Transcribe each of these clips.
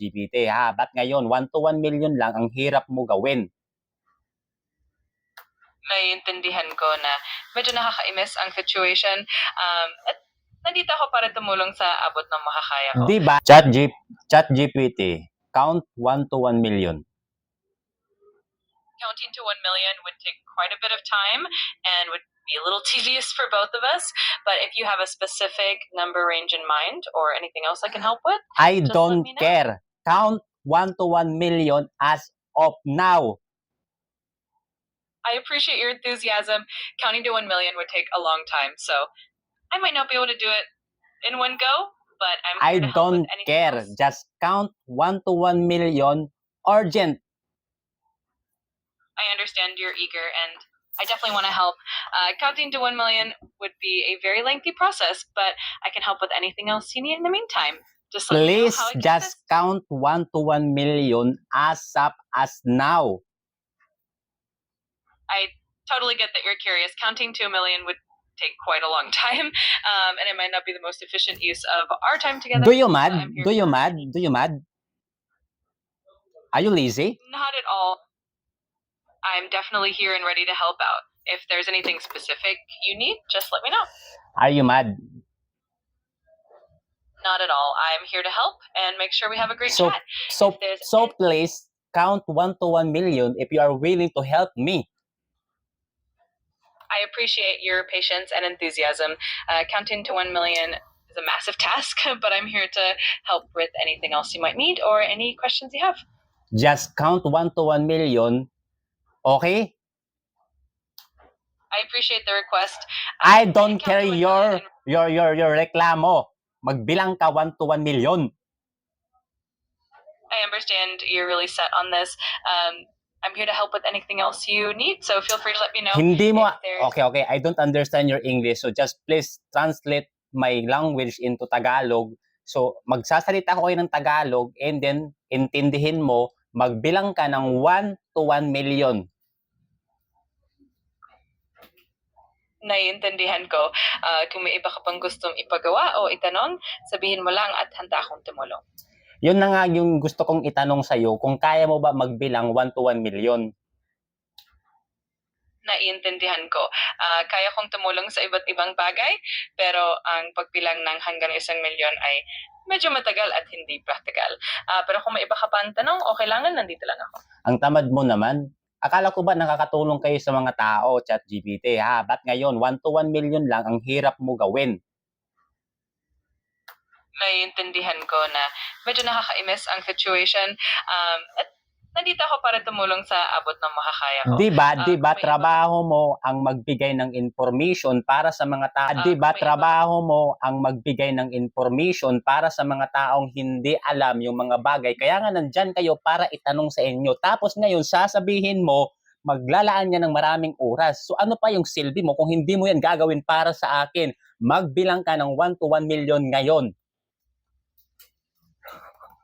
GPT ha. Ba't ngayon 1 to 1 million lang ang hirap mo gawin? naiintindihan ko na medyo nakakainis ang situation. Um, at nandito ako para tumulong sa abot ng makakaya ko. Di ba? Chat, G- Chat GPT, count 1 to 1 million. Counting to 1 million would take quite a bit of time and would be a little tedious for both of us. But if you have a specific number range in mind or anything else I can help with, I don't care. Count 1 to 1 million as of now. I appreciate your enthusiasm. Counting to 1 million would take a long time, so I might not be able to do it in one go, but I'm I here to help don't care. else. Just count 1 to 1 million urgent. I understand you're eager and I definitely want to help. Uh, counting to 1 million would be a very lengthy process, but I can help with anything else you need in the meantime. Just Please just count 1 to 1 million as up as now. I totally get that you're curious. Counting to a million would take quite a long time, um, and it might not be the most efficient use of our time together. Do you mad? Do you mad? Do you mad? Are you lazy? Not at all. I'm definitely here and ready to help out. If there's anything specific you need, just let me know. Are you mad? Not at all. I'm here to help and make sure we have a great So, chat. so, so please count 1 to 1 million if you are willing to help me. I appreciate your patience and enthusiasm. Uh, counting to 1 million is a massive task, but I'm here to help with anything else you might need or any questions you have. Just count 1 to 1 million. Okay? I appreciate the request. I can don't care your your your your reklamo. Magbilang ka 1 to 1 million. I understand you're really set on this. Um, I'm here to help with anything else you need, so feel free to let me know. Hindi mo Okay, okay. I don't understand your English. So just please translate my language into Tagalog. So magsasalita ko kayo ng Tagalog and then intindihin mo magbilang ka ng 1 to 1 million. Naiintindihan ko. Ah, kung may iba ka pang gustong ipagawa o itanong, sabihin mo lang at handa akong tumulong. Yun na nga yung gusto kong itanong sa iyo kung kaya mo ba magbilang 1 to 1 million. Naiintindihan ko. Ah, kaya kong tumulong sa iba't ibang bagay, pero ang pagbilang ng hanggang isang milyon ay medyo matagal at hindi practical. Ah, pero kung may iba ka pa ang tanong o kailangan, nandito lang ako. Ang tamad mo naman. Akala ko ba nakakatulong kayo sa mga tao, chat GPT, ha? Ba't ngayon, 1 to 1 million lang ang hirap mo gawin? naiintindihan ko na medyo nakakainis ang situation. Um, at nandito ako para tumulong sa abot ng makakaya ko. Di ba, Ah, di ba trabaho mo ang magbigay ng information para sa mga tao? Ah, di ba trabaho mo ang magbigay ng information para sa mga taong hindi alam yung mga bagay? Kaya nga nandyan kayo para itanong sa inyo. Tapos ngayon sasabihin mo maglalaan niya ng maraming oras. So ano pa yung silbi mo kung hindi mo yan gagawin para sa akin? Magbilang ka ng 1 to 1 million ngayon.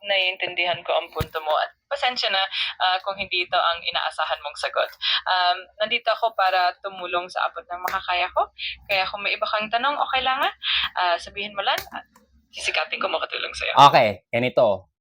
naiintindihan ko ang punto mo at pasensya na ah, kung hindi ito ang inaasahan mong sagot. Um, nandito ako para tumulong sa abot ng makakaya ko. Kaya kung may iba kang tanong o kailangan, ah, sabihin mo lang at sisikapin ko makatulong sa'yo. Okay, ganito.